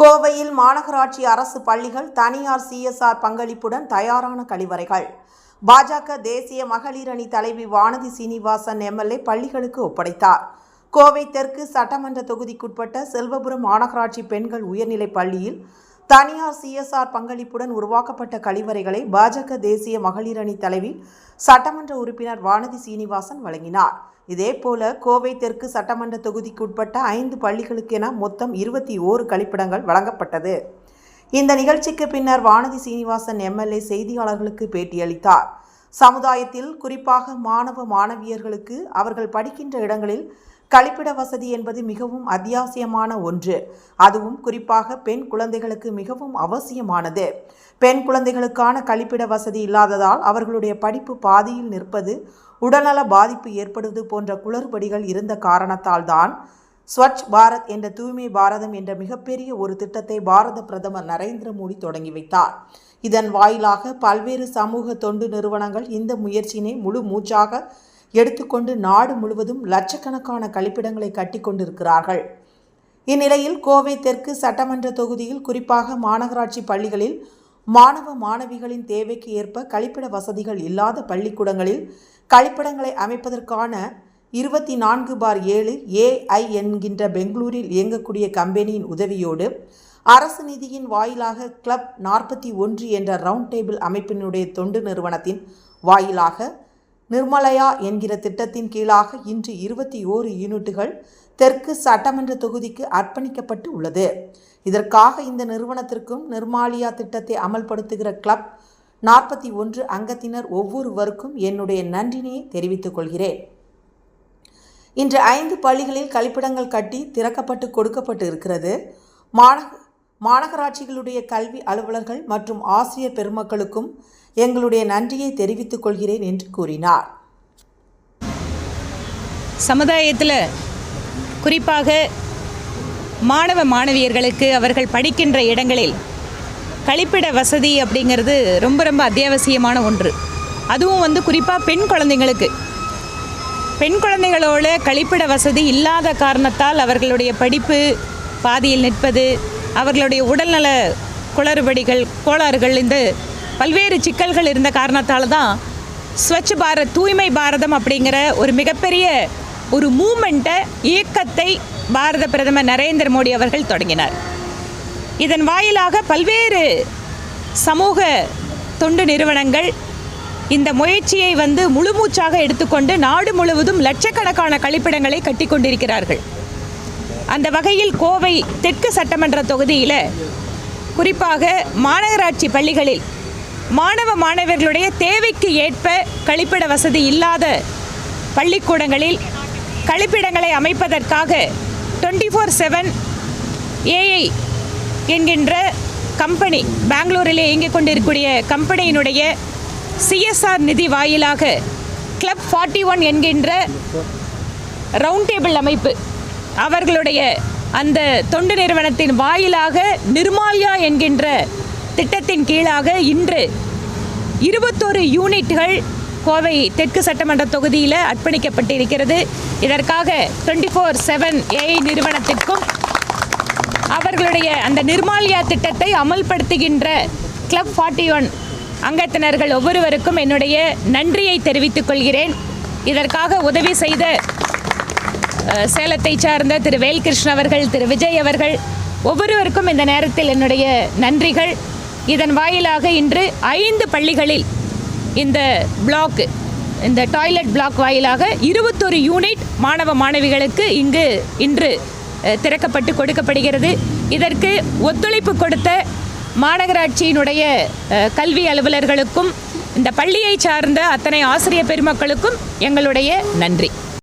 கோவையில் மாநகராட்சி அரசு பள்ளிகள் தனியார் சிஎஸ்ஆர் பங்களிப்புடன் தயாரான கழிவறைகள். பாஜக தேசிய மகளிர் அணி தலைவி வானதி சீனிவாசன் எம்எல்ஏ பள்ளிகளுக்கு ஒப்படைத்தார். கோவை தெற்கு சட்டமன்ற தொகுதிக்குட்பட்ட செல்வபுரம் மாநகராட்சி பெண்கள் உயர்நிலைப் பள்ளியில் தனியார் சிஎஸ்ஆர் பங்களிப்புடன் உருவாக்கப்பட்ட கழிவறைகளை பாஜக தேசிய மகளிர் அணி தலைவி சட்டமன்ற உறுப்பினர் வானதி சீனிவாசன் வழங்கினார். இதேபோல கோவை தெற்கு சட்டமன்ற தொகுதிக்குட்பட்ட ஐந்து பள்ளிகளுக்கென மொத்தம் இருபத்தி ஓரு கழிப்பிடங்கள் வழங்கப்பட்டது. இந்த நிகழ்ச்சிக்கு பின்னர் வானதி சீனிவாசன் எம்எல்ஏ செய்தியாளர்களுக்கு பேட்டியளித்தார். சமுதாயத்தில் குறிப்பாக மாணவ மாணவியர்களுக்கு அவர்கள் படிக்கின்ற இடங்களில் கழிப்பிட வசதி என்பது மிகவும் அத்தியாவசியமான ஒன்று. அதுவும் குறிப்பாக பெண் குழந்தைகளுக்கு மிகவும் அவசியமானது. பெண் குழந்தைகளுக்கான கழிப்பிட வசதி இல்லாததால் அவர்களுடைய படிப்பு பாதியில் நிற்பது உடல்நல பாதிப்பு ஏற்படுவது போன்ற குளறுபடிகள் இருந்த காரணத்தால் தான் ஸ்வச் பாரத் என்ற தூய்மை பாரதம் என்ற மிகப்பெரிய ஒரு திட்டத்தை பாரத பிரதமர் நரேந்திர மோடி தொடங்கி வைத்தார். இதன் வாயிலாக பல்வேறு சமூக தொண்டு நிறுவனங்கள் இந்த முயற்சியினை முழு மூச்சாக எடுத்துக்கொண்டு நாடு முழுவதும் லட்சக்கணக்கான கழிப்பிடங்களை கட்டி கொண்டிருக்கிறார்கள். இந்நிலையில் கோவை தெற்கு சட்டமன்ற தொகுதியில் குறிப்பாக மாநகராட்சி பள்ளிகளில் மாணவ மாணவிகளின் தேவைக்கு ஏற்ப கழிப்பிட வசதிகள் இல்லாத பள்ளிக்கூடங்களில் கழிப்பிடங்களை அமைப்பதற்கான இருபத்தி நான்கு பார் ஏழு ஏஐ என்கின்ற பெங்களூரில் இயங்கக்கூடிய கம்பெனியின் உதவியோடு அரசு நிதியின் வாயிலாக கிளப் நாற்பத்தி ஒன்று என்ற ரவுண்ட் டேபிள் அமைப்பினுடைய தொண்டு நிறுவனத்தின் வாயிலாக நிர்மலயா என்கிற திட்டத்தின் கீழாக இன்று இருபத்தி ஓரு யூனிட்டுகள் தெற்கு சட்டமன்ற தொகுதிக்கு அர்ப்பணிக்கப்பட்டு உள்ளது. இதற்காக இந்த நிறுவனத்திற்கும் நிர்மாலியா திட்டத்தை அமல்படுத்துகிற கிளப் நாற்பத்தி ஒன்று அங்கத்தினர் ஒவ்வொருவருக்கும் என்னுடைய நன்றினையை தெரிவித்துக் கொள்கிறேன். இன்று ஐந்து பள்ளிகளில் கழிப்பிடங்கள் கட்டி திறக்கப்பட்டு கொடுக்கப்பட்டு இருக்கிறது. மாநக மாநகராட்சிகளுடைய கல்வி அலுவலர்கள் மற்றும் ஆசிரியர் பெருமக்களுக்கும் எங்களுடைய நன்றியை தெரிவித்துக் கொள்கிறேன் என்று கூறினார். சமுதாயத்தில் குறிப்பாக மாணவ மாணவியர்களுக்கு அவர்கள் படிக்கின்ற இடங்களில் கழிப்பிட வசதி அப்படிங்கிறது ரொம்ப ரொம்ப அத்தியாவசியமான ஒன்று. அதுவும் வந்து குறிப்பாக பெண் குழந்தைங்களுக்கு. பெண் குழந்தைகளோட கழிப்பிட வசதி இல்லாத காரணத்தால் அவர்களுடைய படிப்பு பாதியில் நிற்பது அவர்களுடைய உடல்நல குளறுபடிகள் கோளாறுகள் இந்த பல்வேறு சிக்கல்கள் இருந்த காரணத்தால் தான் ஸ்வச் பாரத் தூய்மை பாரதம் அப்படிங்கிற ஒரு மிகப்பெரிய ஒரு மூமெண்ட்டை இயக்கத்தை பாரத பிரதமர் நரேந்திர மோடி அவர்கள் தொடங்கினார். இதன் வாயிலாக பல்வேறு சமூக தொண்டு நிறுவனங்கள் இந்த முயற்சியை வந்து முழுமூச்சாக எடுத்துக்கொண்டு நாடு முழுவதும் லட்சக்கணக்கான கழிப்பிடங்களை கட்டி கொண்டிருக்கிறார்கள் அந்த வகையில் கோவை தெற்கு சட்டமன்ற தொகுதியில் குறிப்பாக மாநகராட்சி பள்ளிகளில் மாணவ மாணவர்களுடைய தேவைக்கு ஏற்ப கழிப்பிட வசதி இல்லாத பள்ளிக்கூடங்களில் கழிப்பிடங்களை அமைப்பதற்காக டுவெண்ட்டி ஃபோர் செவன் ஏஐ என்கின்ற கம்பெனி பெங்களூரில் இயங்கிக் கொண்டிருக்கக்கூடிய கம்பெனியினுடைய சிஎஸ்ஆர் நிதி வாயிலாக கிளப் ஃபார்ட்டி ஒன் என்கின்ற ரவுண்ட் டேபிள் அமைப்பு அவர்களுடைய அந்த தொண்டு நிறுவனத்தின் வாயிலாக நிர்மால்யா என்கின்ற திட்டத்தின் கீழாக இன்று இருபத்தோரு யூனிட்கள் கோவை தெற்கு சட்டமன்ற தொகுதியில் அர்ப்பணிக்கப்பட்டிருக்கிறது. இதற்காக டுவெண்ட்டி ஃபோர் செவன் ஏஐ நிறுவனத்திற்கும் அவர்களுடைய அந்த நிர்மால்யா திட்டத்தை அமல்படுத்துகின்ற கிளப் ஃபார்ட்டி ஒன் அங்கத்தினர்கள் ஒவ்வொருவருக்கும் என்னுடைய நன்றியை தெரிவித்துக் கொள்கிறேன். இதற்காக உதவி செய்த சேலத்தை சார்ந்த திரு வேல்கிருஷ்ண அவர்கள் திரு விஜய் அவர்கள் ஒவ்வொருவருக்கும் இந்த நேரத்தில் என்னுடைய நன்றிகள். இதன் வாயிலாக இன்று ஐந்து பள்ளிகளில் இந்த பிளாக் இந்த டாய்லெட் பிளாக் வாயிலாக இருபத்தொரு யூனிட் மாணவ மாணவிகளுக்கு இங்கு இன்று திறக்கப்பட்டு கொடுக்கப்படுகிறது. இதற்கு ஒத்துழைப்பு கொடுத்த மாநகராட்சியினுடைய கல்வி அலுவலர்களுக்கும் இந்த பள்ளியை சார்ந்த அத்தனை ஆசிரியர் பெருமக்களுக்கும் எங்களுடைய நன்றி.